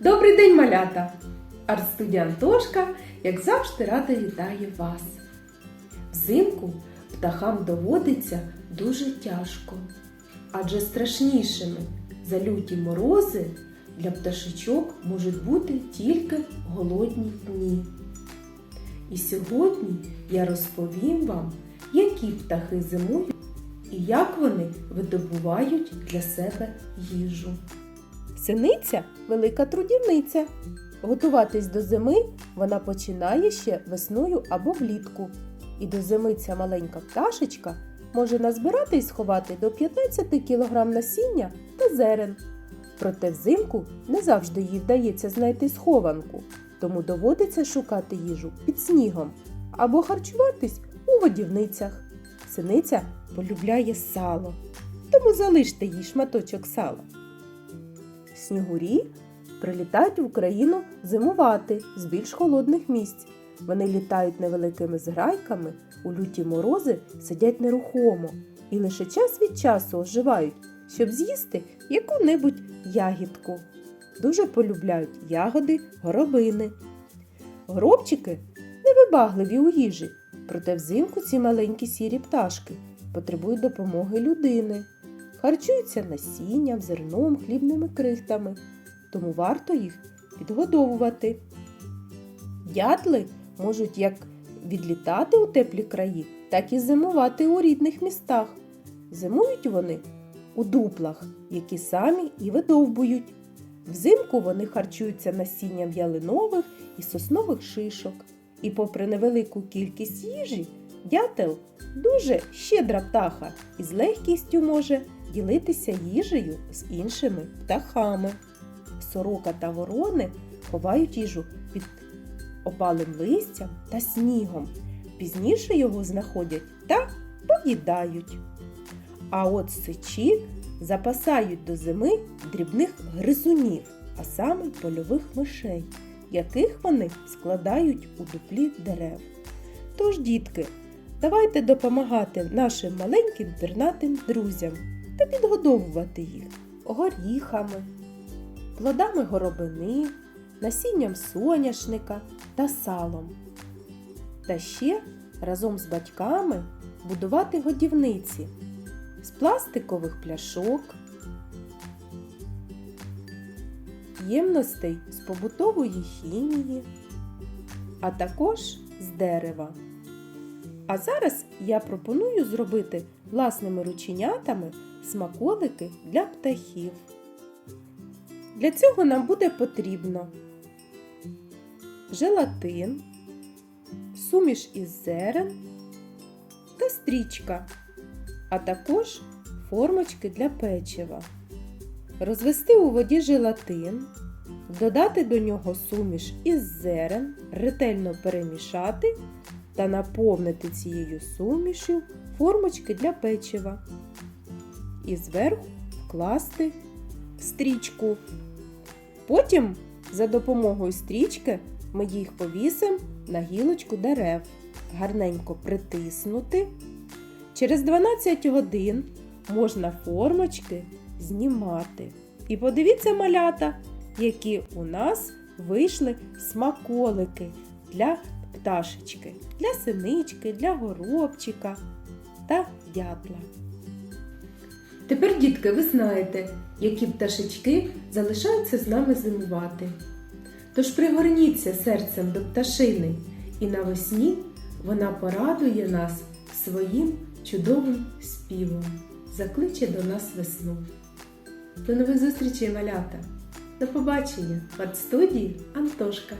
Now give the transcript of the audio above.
Добрий день, малята! Арт-студія Антошка, як завжди, рада вітає вас. Взимку птахам доводиться дуже тяжко, адже страшнішими за люті морози для пташечок можуть бути тільки голодні дні. І сьогодні я розповім вам, які птахи зимують і як вони видобувають для себе їжу. Синиця велика трудівниця. Готуватись до зими вона починає ще весною або влітку. І до зими ця маленька пташечка може назбирати і сховати до 15 кг насіння та зерен. Проте взимку не завжди їй вдається знайти схованку, тому доводиться шукати їжу під снігом або харчуватись у водівницях. Синиця полюбляє сало, тому залиште їй шматочок сала. Снігурі прилітають в Україну зимувати з більш холодних місць. Вони літають невеликими зграйками, у люті морози сидять нерухомо і лише час від часу оживають, щоб з'їсти яку-небудь ягідку. Дуже полюбляють ягоди, горобини. Горобчики невибагливі у їжі, проте взимку ці маленькі сірі пташки потребують допомоги людини харчуються насінням, зерном, хлібними крихтами, тому варто їх підгодовувати. Дятли можуть як відлітати у теплі краї, так і зимувати у рідних містах. Зимують вони у дуплах, які самі і видовбують. Взимку вони харчуються насінням ялинових і соснових шишок. І попри невелику кількість їжі, дятел дуже щедра птаха і з легкістю може ділитися їжею з іншими птахами. Сорока та ворони ховають їжу під опалим листям та снігом. Пізніше його знаходять та поїдають. А от сичі запасають до зими дрібних гризунів, а саме польових мишей, яких вони складають у дуплі дерев. Тож, дітки, давайте допомагати нашим маленьким пернатим друзям та підгодовувати їх горіхами, плодами горобини, насінням соняшника та салом. Та ще разом з батьками будувати годівниці з пластикових пляшок, ємностей з побутової хімії, а також з дерева. А зараз я пропоную зробити власними рученятами смаколики для птахів. Для цього нам буде потрібно желатин, суміш із зерен та стрічка, а також формочки для печива. Розвести у воді желатин, додати до нього суміш із зерен, ретельно перемішати та наповнити цією сумішю формочки для печива. І зверху вкласти стрічку. Потім за допомогою стрічки ми їх повісимо на гілочку дерев, гарненько притиснути. Через 12 годин можна формочки знімати. І подивіться малята, які у нас вийшли смаколики для пташечки, для синички, для горобчика та дятла. Тепер, дітки, ви знаєте, які пташечки залишаються з нами зимувати. Тож пригорніться серцем до пташини, і навесні вона порадує нас своїм чудовим співом, закличе до нас весну. До нових зустрічей, малята! До побачення в арт-студії Антошка!